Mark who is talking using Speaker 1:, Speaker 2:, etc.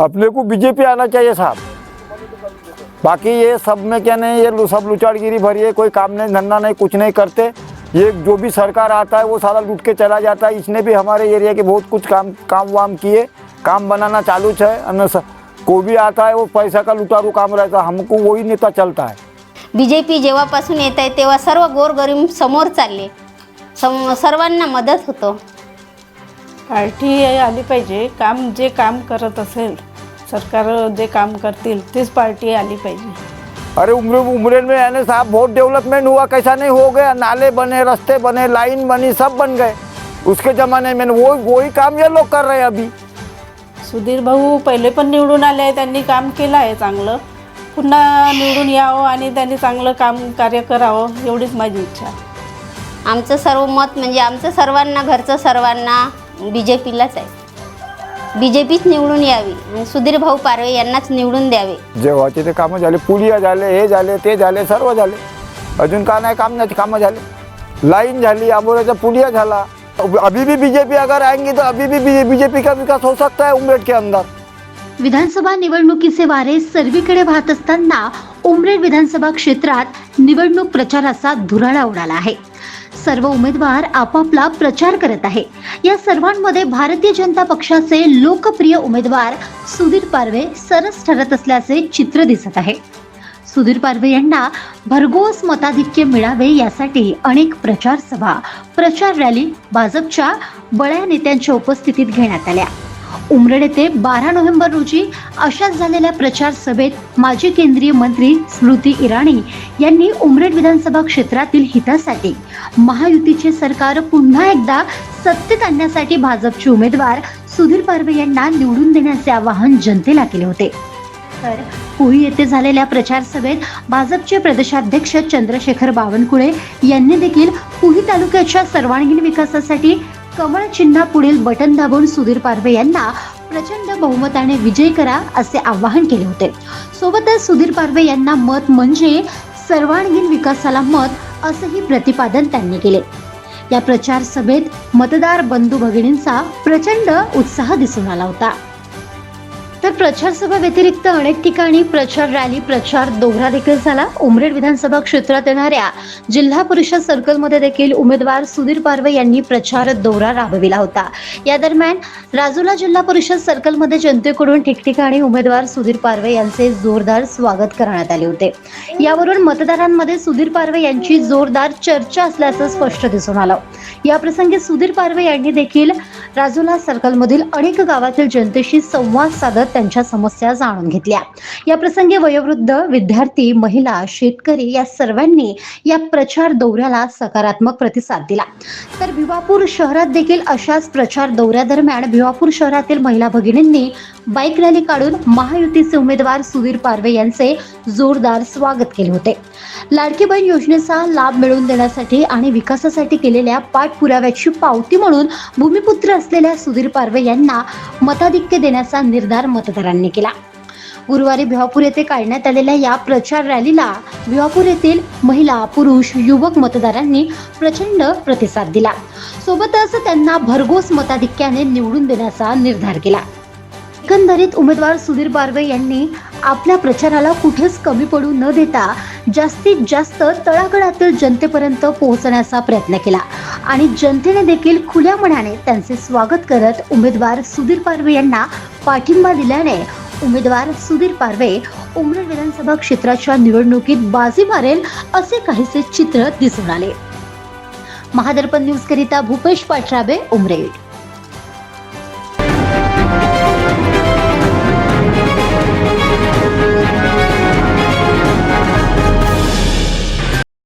Speaker 1: अपने को बीजेपी आना चाहिए साहब। बाकी ये सब में क्या नहीं ये सब लुचाड़गिरी भरी है कोई काम नहीं धंधा नहीं कुछ नहीं करते। ये जो भी सरकार आता है वो सारा लूट के चला जाता है। इसने भी हमारे एरिया के बहुत कुछ काम काम वाम किए काम बनाना चालू है कोई भी आता है वो पैसा का लुटारू काम रहता है हमको वही नेता चलता है।
Speaker 2: बीजेपी जेव्हापासून येत आहे तेव्हा सर्व गोरगरीब समोर चालले. सम सर्वांना मदत होतो.
Speaker 3: पार्टी आली पाहिजे काम जे काम करत असेल सरकार जे काम करतील तीच पार्टी आली पाहिजे.
Speaker 1: अरे उम्र उमरेन में यानी साहब बहुत डेवलपमेंट हुआ कैसा नहीं हो गया? नाले बने रास्ते बने लाइन बनी सब बन गए। उसके ज़माने में वो वही काम ये लोग कर रहे हैं अभी।
Speaker 3: सुधीर भाऊ पहिले पण निवडून आले आहे त्यांनी काम केलं आहे चांगलं. पुन्हा निवडून यावं आणि त्यांनी चांगलं काम कार्य करावं एवढीच माझी इच्छा. आहे
Speaker 2: आमचं सर्व मत म्हणजे आमचं सर्वांना घरचं सर्वांना बी जे पीलाच आहे. बी जे पीच निवडून यावी आणि सुधीर भाऊ पारवे यांनाच निवडून द्यावे.
Speaker 1: जेव्हाचे ते कामं झाले पुलिया झाले हे झाले ते झाले सर्व झाले. अजून का नाही काम नाही कामं झाले. लाईन झाली आंबोऱ्याचा पुलिया झाला. अभी भी बीजेपी अगर आएंगी तो अभी भी बीजेपी का विकास हो सकता है उमरेड के अंदर.
Speaker 4: विधानसभा निवडणुकीचे वारे सर्वीकडे वाहत असताना उमरेड विधानसभा क्षेत्रात निवडणूक प्रचाराचा धुराळा उडाला आहे. सर्व उमेदवार आपापला प्रचार करत आहे. या सर्वांमध्ये भारतीय जनता पक्षाचे लोकप्रिय उमेदवार सुधीर पारवे सरस ठरत असल्याचे चित्र दिसत आहे. सुधीर पारवे यांना भरघोस मताधिक्य मिळावे यासाठी अनेक प्रचार सभा प्रचार रॅली भाजपच्या बळ्या नेत्यांच्या उपस्थितीत घेण्यात आल्या. उमरेड येथे बारा नोव्हेंबर रोजी अशाच झालेल्या प्रचार सभेत माजी केंद्रीय मंत्री स्मृती इराणी यांनी उमरेड विधानसभा क्षेत्रातील हितासाठी महायुतीचे सरकार पुन्हा एकदा सत्तेत आणण्यासाठी भाजपचे उमेदवार सुधीर पारवे यांना निवडून देण्याचे आवाहन जनतेला केले होते. तर पुरी येथे झालेल्या प्रचार सभेत भाजपचे प्रदेशाध्यक्ष चंद्रशेखर बावनकुळे यांनी देखील पुही तालुक्याच्या सर्वांगीण विकासासाठी कमळ चिन्हापुढील बटन दाबून सुधीर पारवे यांना प्रचंड बहुमताने विजय करा असे आवाहन केले होते. सोबतच सुधीर पारवे यांना मत म्हणजे सर्वांगीण विकासाला मत असंही प्रतिपादन त्यांनी केले. या प्रचार सभेत मतदार बंधू भगिनींचा प्रचंड उत्साह दिसून आला होता. तर प्रचार सभा व्यतिरिक्त अनेक ठिकाणी प्रचार रॅली प्रचार दौरा देखील झाला. उमरेड विधानसभा क्षेत्रात येणाऱ्या जिल्हा परिषद सर्कलमध्ये देखील उमेदवार सुधीर पारवे यांनी प्रचार दौरा राबविला होता. या दरम्यान राजुला जिल्हा परिषद सर्कलमध्ये जनतेकडून ठिकठिकाणी उमेदवार सुधीर पारवे यांचे जोरदार स्वागत करण्यात आले होते. यावरून मतदारांमध्ये सुधीर पारवे यांची जोरदार चर्चा असल्याचं स्पष्ट दिसून आलं. याप्रसंगी सुधीर पारवे यांनी देखील राजुला सर्कलमधील अनेक गावातील जनतेशी संवाद साधत त्यांच्या समस्या जाणून घेतल्या. या प्रसंगी वयोवृद्ध विद्यार्थी महिला शेतकरी या सर्वांनी या प्रचार दौऱ्याला सकारात्मक प्रतिसाद दिला. तर भिवापूर शहरात देखील अशाच प्रचार दौऱ्यादरम्यान भिवापूर शहरातील महिला भगिनींनी बाईक रॅली काढून महायुतीचे उमेदवार सुधीर पारवे यांचे जोरदार स्वागत केले होते. लाडकी बहीण योजनेचा लाभ मिळवून देण्यासाठी आणि विकासासाठी केलेल्या पाठपुराव्याची पावती म्हणून भूमिपुत्र असलेल्या सुधीर पारवे यांना मताधिक्य देण्याचा निर्धार मतदारांनी केला. गुरुवारी भिवापूर येथे काढण्यात आलेल्या या प्रचार रॅलीला भिवापूर येथील महिला पुरुष युवक मतदारांनी प्रचंड प्रतिसाद दिला. सोबतच त्यांना भरघोस मताधिक्याने निवडून देण्याचा निर्धार केला. एकंदरीत उमेदवार सुधीर बारवे यांनी आपल्या प्रचाराला कुठेच कमी पडू न देता जास्तीत जास्त तळागळातील जनतेपर्यंत पोहोचण्याचा प्रयत्न केला. आणि जनतेने देखील खुल्या मनाने त्यांचे स्वागत करत उमेदवार सुधीर पारवे यांना पाठिंबा दिल्याने उमेदवार सुधीर पारवे उमरेड विधानसभा क्षेत्राच्या निवडणुकीत बाजी मारेल असे काहीसे चित्र दिसून आले. महादर्पण न्यूज करिता भूपेश पाठराबे उमरेड